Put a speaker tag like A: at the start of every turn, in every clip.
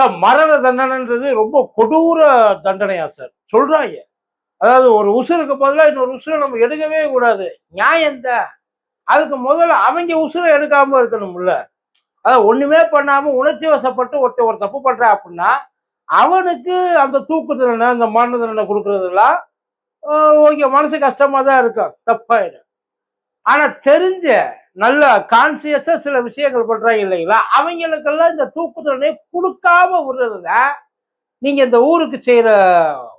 A: Sir மரண தண்டனைன்றது ரொம்ப கொடூர தண்டனையா சார் சொல்றாங்க. அதாவது ஒரு உசுருக்கு பதிலாக இன்னொரு உசுரை நம்ம எடுக்கவே கூடாது. நியாயம் தான் அதுக்கு முதல்ல அவங்க உசுரை எடுக்காம இருக்கணும்ல. அதாவது ஒண்ணுமே பண்ணாம உணர்ச்சி வசப்பட்டு ஒருத்தன் ஒரு தப்பு பண்ற அப்படின்னா அவனுக்கு அந்த தூக்கு தண்டனை அந்த மரண தண்டனை கொடுக்கறதெல்லாம் ஓகே மனசு கஷ்டமா தான் இருக்கும். தப்பாயிடும். ஆனா தெரிஞ்ச நல்ல கான்சியஸா சில விஷயங்கள் பண்றாங்க இல்லைங்களா? அவங்களுக்கெல்லாம் இந்த தூக்கு தண்டனை கொடுக்காம விடுறதுல நீங்க இந்த ஊருக்கு செய்யற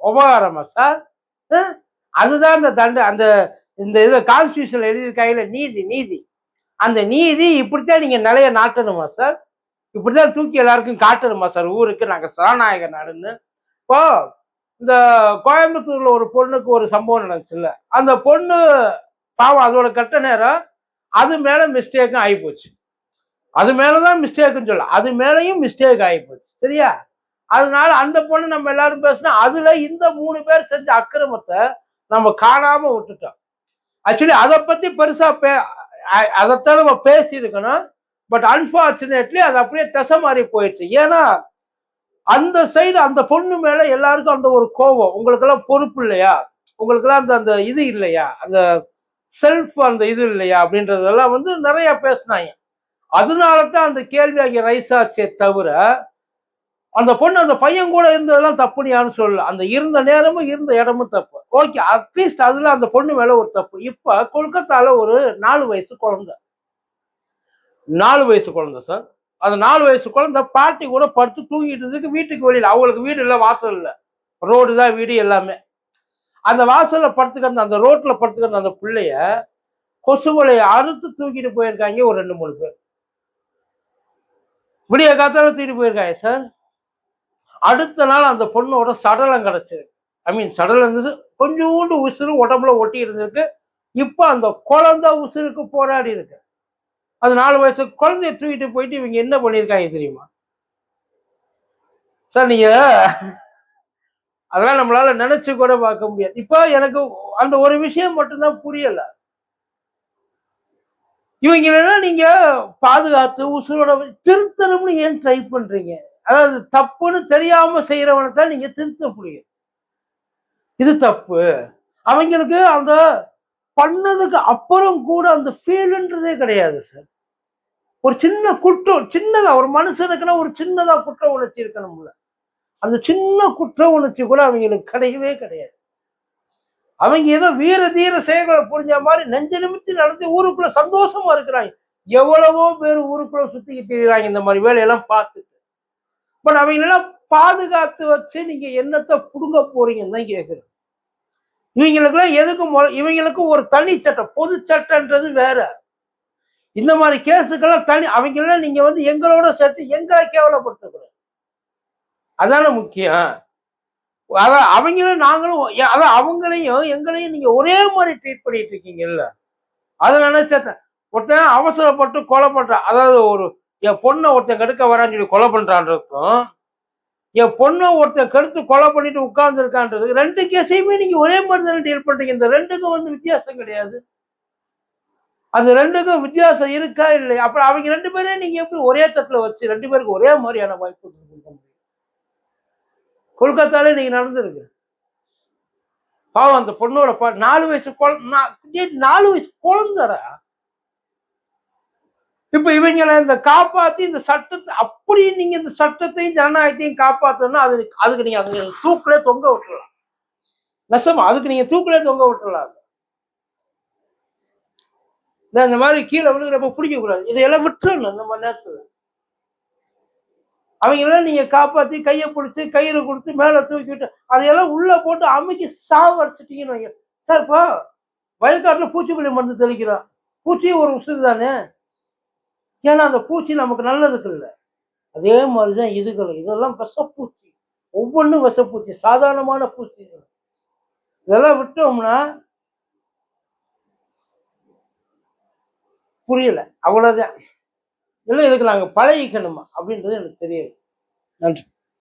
A: உபகாரமா சார்? அதுதான் இந்த தண்டை அந்த இந்த இதை கான்ஸ்டியூஷன் எழுதியிருக்காங்கல்ல நீதி நீதி. அந்த நீதி இப்படித்தான் நீங்க நிலைய நாட்டணுமா சார்? இப்படிதான் தூக்கி எல்லாருக்கும் காட்டணுமா சார்? ஊருக்கு நாங்க சரணாயக நாடுன்னு. இப்போ இந்த கோயம்புத்தூர்ல ஒரு பொண்ணுக்கு ஒரு சம்பவம் நடந்துச்சுல்ல. அந்த பொண்ணு பாவம் அதோட கட்ட நேரம் அது மேல மிஸ்டேக்கும் ஆகிப்போச்சு அது மேலதான் மிஸ்டேக்குன்னு சொல்ல அது மேலேயும் மிஸ்டேக் ஆகிப்போச்சு சரியா? அதனால அந்த பொண்ணு நம்ம எல்லாரும் பேசினா அதுல இந்த மூணு பேர் செஞ்ச அக்கிரமத்தை நம்ம காணாம விட்டுட்டோம். ஆக்சுவலி அதை பத்தி பெருசா பே அதைத்தான் நம்ம பேசியிருக்கணும். பட் அன்பார்ச்சுனேட்லி அது அப்படியே தசை மாறி போயிடுச்சு. ஏன்னா அந்த சைடு அந்த பொண்ணு மேல எல்லாருக்கும் அந்த ஒரு கோபம். உங்களுக்கெல்லாம் பொறுப்பு இல்லையா? உங்களுக்கெல்லாம் அந்த அந்த இது இல்லையா? அந்த செல்ஃப் அந்த இது இல்லையா அப்படின்றதெல்லாம் வந்து நிறைய பேசினாங்க. அதனால தான் அந்த கேள்வி அங்கே ரைஸ் ஆச்சே தவிர அந்த பொண்ணு அந்த பையன் கூட இருந்ததெல்லாம் தப்புன்னு யாரும் சொல்லல. அந்த இருந்த நேரமும் இருந்த இடமும் தப்பு. ஓகே அட்லீஸ்ட் அதுல அந்த பொண்ணு மேல ஒரு தப்பு. இப்ப கொல்கத்தால ஒரு நாலு வயசு குழந்தை. நாலு வயசு குழந்தை சார் அந்த நாலு வயசு குழந்தை பாட்டி கூட படுத்து தூங்கிட்டு இருந்ததுக்கு வீட்டுக்கு வெளியில அவங்களுக்கு வீடு இல்லை வாசல் இல்லை. ரோடு தான் வீடு எல்லாமே. அந்த வாசல்ல படுத்துக்கிற அந்த ரோட்ல படுத்துக்கிற அந்த பிள்ளைய கொசுவலையை அறுத்து தூக்கிட்டு போயிருக்காங்க ஒரு ரெண்டு மூணு பேர். விடிய காத்தால தூக்கிட்டு போயிருக்காங்க சார் அடுத்த நாள் அந்த பொண்ணோட சடலம் கிடச்சிருக்கு ஐ மீன் சடலம் இருந்தது. கொஞ்சோண்டு உசுறு உடம்புல ஒட்டி இருந்திருக்கு. இப்போ அந்த குழந்தை உசுருக்கு போராடி இருக்கு. அது நாலு வயசு குழந்தைய தூக்கிட்டு போயிட்டு இவங்க என்ன பண்ணியிருக்காங்க தெரியுமா? சார் நீங்கள் அதெல்லாம் நம்மளால நினைச்சு கூட பார்க்க முடியாது. இப்போ எனக்கு அந்த ஒரு விஷயம் மட்டும்தான் புரியல. இவங்க நீங்க பாதுகாத்து உசுரோட திருத்தணும்னு ஏன் ட்ரை பண்றீங்க? அதாவது தப்புன்னு தெரியாம செய்யறவனை தான் நீங்க திருத்த முடியும். இது தப்பு. அவங்களுக்கு அந்த பண்ணதுக்கு அப்புறம் கூட அந்த ஃபீல்ன்றதே கிடையாது சார் ஒரு சின்ன குற்றம் சின்னதா ஒரு மனுஷனுக்குன்னா ஒரு சின்னதா குற்ற உணர்ச்சி இருக்கணும்ல அந்த சின்ன குற்ற உணர்ச்சி கூட அவங்களுக்கு கிடையவே கிடையாது. அவங்க ஏதோ வீர தீர செயல்களை புரிஞ்ச மாதிரி நெஞ்ச நிமித்தி நடந்து ஊருக்குள்ள சந்தோஷமா இருக்கிறாங்க. எவ்வளவோ பேர் ஊருக்குள்ள சுத்திக்கிட்டு திரியுறாங்க இந்த மாதிரி வேலையெல்லாம் பார்த்துட்டு. பட் அவங்களெல்லாம் பாதுகாத்து வச்சு நீங்க என்னத்தை புடுங்க போறீங்கன்னு தான் கேட்குறேன் இவங்களுக்குலாம் எதுக்கு மொ இவங்களுக்கு ஒரு தனி சட்டம் பொது சட்டன்றது வேற. இந்த மாதிரி கேஸுக்கெல்லாம் தனி அவங்களெல்லாம் நீங்க வந்து எங்களோட சேர்த்து எங்களை கேவலப்படுத்தக்கூடாது. அதானே முக்கியம். அதான் அவங்களும் நாங்களும் அதான் அவங்களையும் எங்களையும் நீங்க ஒரே மாதிரி ட்ரீட் பண்ணிட்டு இருக்கீங்கல்ல. அதை நினைச்சேன் ஒருத்தன் அவசரப்பட்டு கொலை பண்றான் அதாவது ஒரு என் பொண்ணை ஒருத்தன் கெடுக்க வரான்னு சொல்லி கொலை பண்றான்றதுக்கும் என் பொண்ணை ஒருத்தன் கெடுத்து கொலை பண்ணிட்டு உட்கார்ந்துருக்கான்றது ரெண்டு கேஸையுமே நீங்க ஒரே மாதிரி தானே டீல் பண்றீங்க. இந்த ரெண்டுக்கும் வந்து வித்தியாசம் கிடையாது. அந்த ரெண்டுக்கும் வித்தியாசம் இருக்கா இல்லை அப்புறம் அவங்க ரெண்டு பேரையும் நீங்க எப்படி ஒரே தட்டுல வச்சு ரெண்டு பேருக்கு ஒரே மாதிரியான வாய்ப்பு கொடுக்க முடியும்? கொல்கத்தால நீங்க நடந்திருக்கு. பாவம் அந்த பொண்ணோட பா நாலு வயசு குழந்தை நாலு வயசு குழந்தரா இப்ப இவங்களை இந்த காப்பாத்தி இந்த சட்டத்தை அப்படி நீங்க இந்த சட்டத்தையும் ஜனநாயகத்தையும் காப்பாத்தணும்னா அது அதுக்கு நீங்க அதுக்கு தூக்கிலே தொங்க விட்டுறலாம். நெசமா அதுக்கு நீங்க தூக்கிலே தொங்க விட்டுறலாம். இந்த- இந்த மாதிரி கீழே விழுகிறப்ப பிடிக்க கூடாது இதையெல்லாம் விட்டுறணும் இந்த மாதிரி நேரத்துல. அவங்களெல்லாம் நீங்கள் காப்பாற்றி கையை பிடிச்சி கயிறு கொடுத்து மேலே தூக்கி விட்டு அதையெல்லாம் உள்ளே போட்டு அமைக்கி சாவடிச்சிட்டீங்கன்னு வைங்க. சார் இப்போ வயல்காட்டில் பூச்சிக்கொல்லி மருந்து தெளிக்கிறோம். பூச்சியும் ஒரு உசுறு தானே? ஏன்னா அந்த பூச்சி நமக்கு நல்லதுக்கு இல்லை. அதே மாதிரிதான் இதுகளும் இதெல்லாம் விஷப்பூச்சி. ஒவ்வொன்றும் விஷப்பூச்சி. சாதாரணமான பூச்சி. இதெல்லாம் விட்டோம்னா புரியல. அவ்வளோதான் இல்லை இதுக்கு நாங்கள் பழகிக்கணுமா? அப்படின்றது எனக்கு தெரியாது. நன்றி.